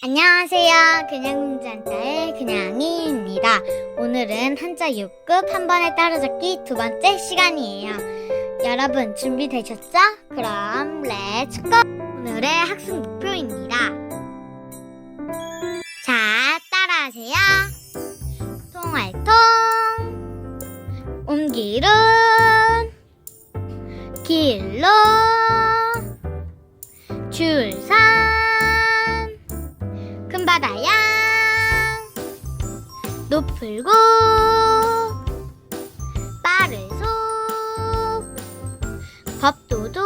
안녕하세요. 그냥공주 한자의 그냥이입니다. 오늘은 한자 6급 한 번에 따라잡기 두 번째 시간이에요. 여러분 준비되셨죠? 그럼 렛츠 고! 오늘의 학습 목표입니다. 자, 따라하세요. 통활통 옮기룬 길로 줄산 높을고 빠르소 법도도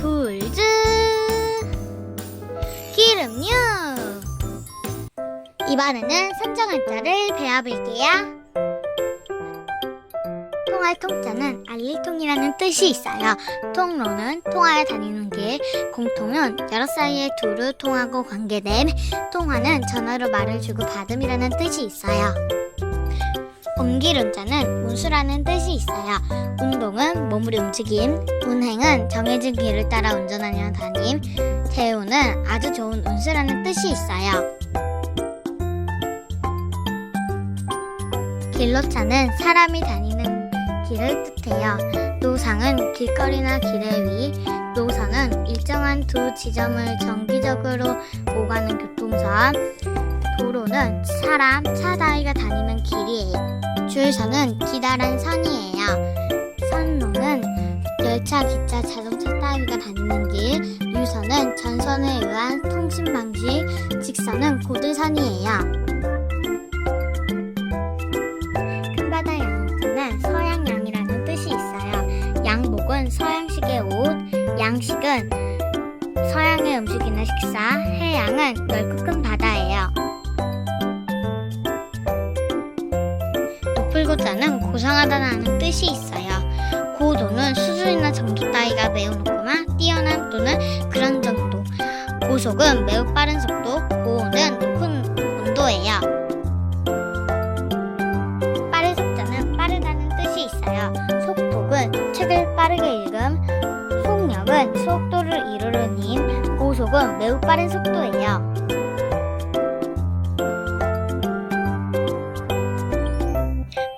굴즈 기름류 이번에는 선정 한 자를 배워볼게요. 통할 통자는 알릴 통이라는 뜻이 있어요. 통로는 통하여 다니는 길, 공통은 여러 사이의 두루 통하고 관계됨, 통화는 전화로 말을 주고 받음이라는 뜻이 있어요. 옮기운자는 운수라는 뜻이 있어요. 운동은 몸의 움직임, 운행은 정해진 길을 따라 운전하며 다님, 대우는 아주 좋은 운수라는 뜻이 있어요. 길로차는 사람이 다니는 길을 뜻해요. 노상은 길거리나 길의 위, 노선은 일정한 두 지점을 정기적으로 오가는 교통선, 도로는 사람, 차 따위가 다니는 길이에요. 줄선은 기다란 선이에요. 선로는 열차, 기차, 자동차 따위가 다니는 길, 유선은 전선에 의한 통신 방식, 직선은 고들선이에요. 양복은 서양식의 옷, 양식은 서양의 음식이나 식사, 해양은 넓고 큰 바다예요. 높을고자는 고상하다는 뜻이 있어요. 고도는 수준이나 정도 따위가 매우 높거나 뛰어난 또는 그런 정도. 고속은 매우 빠른 속도, 고온은 높은 온도예요. 빠른 속자는 빠르다는 뜻이 있어요. 속독은 책을 빠르게 읽 힘, 고속은 매우 빠른 속도예요.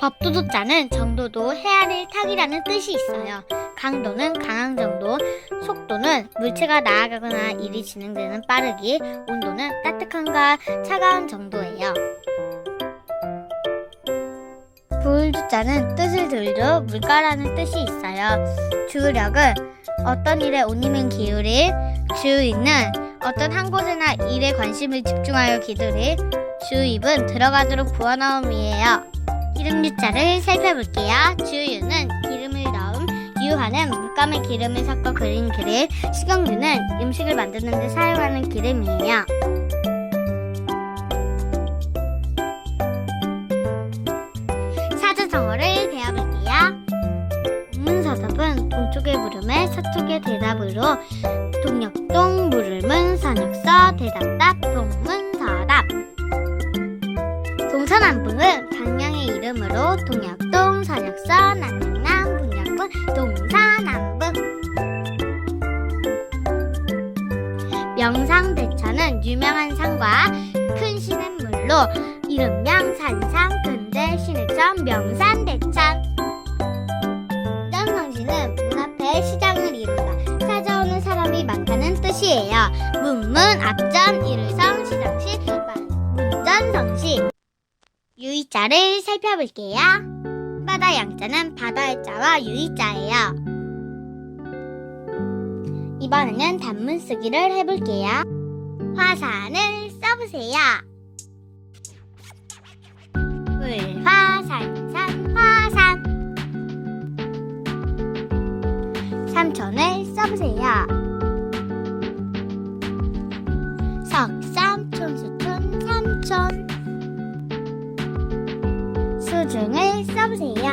법도도자는 정도도 헤아릴 탁이라는 뜻이 있어요. 강도는 강한 정도, 속도는 물체가 나아가거나 일이 진행되는 빠르기, 온도는 따뜻함과 차가운 정도예요. 부을주자는 뜻을 들여 물가라는 뜻이 있어요. 주력은 어떤 일에 온 힘을 기울일, 주의는 어떤 한 곳이나 일에 관심을 집중하여 기울일, 주입은 들어가도록 부어넣음이에요. 기름 유자를 살펴볼게요. 주유는 기름을 넣음, 유화는 물감에 기름을 섞어 그린 그릇, 식용유는 음식을 만드는 데 사용하는 기름이에요. 으로 동역동 물음은 선역서 대답답 동문서답. 동서남북은 방향의 이름으로 동역동 선역서 남양남 분역군 동서남북. 명상대천은 유명한 산과 큰 시냇물로 이름명 산상 근대 신해천 명산대천. 점성시는 문 앞에 시장을 이룬다 문문 앞전 일일성 시장시 문전성시. 유의자를 살펴볼게요. 바다 양자는 바다의 자와 유의자예요. 이번에는 단문 쓰기를 해볼게요. 화산을 써보세요 석삼 촌수촌 삼촌 수중을 써보세요.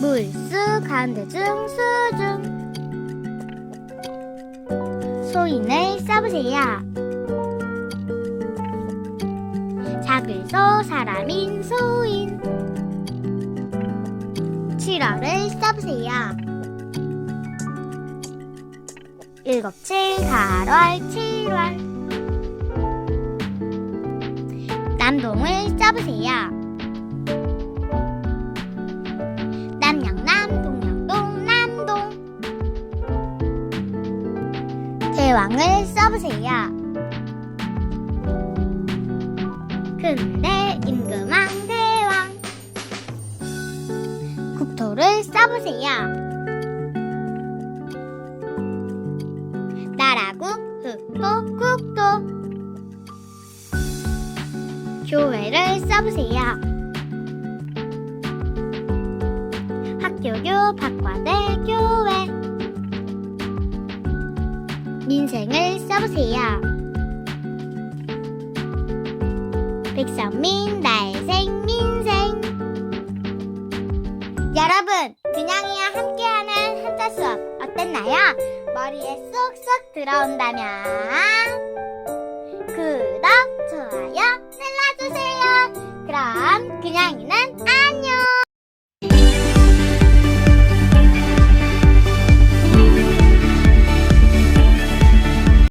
물수 가운데 중 수중. 소인을 써보세요. 작을소 사람인 소인. 7월을 써보세요 일곱 칠 8월 7월 남동을 써보세요. 남양 남 동 양동 남동 대왕을 써보세요. 근대 임금왕 대왕 국토를 써보세요. 나라국 흑도 국도 교회를 써보세요. 학교교 박과대 교회 민생을 써보세요. 백선민 날생 민생 여러분 그냥이와 함께하는 한자 수업 어땠나요? 머리에 쏙쏙 들어온다면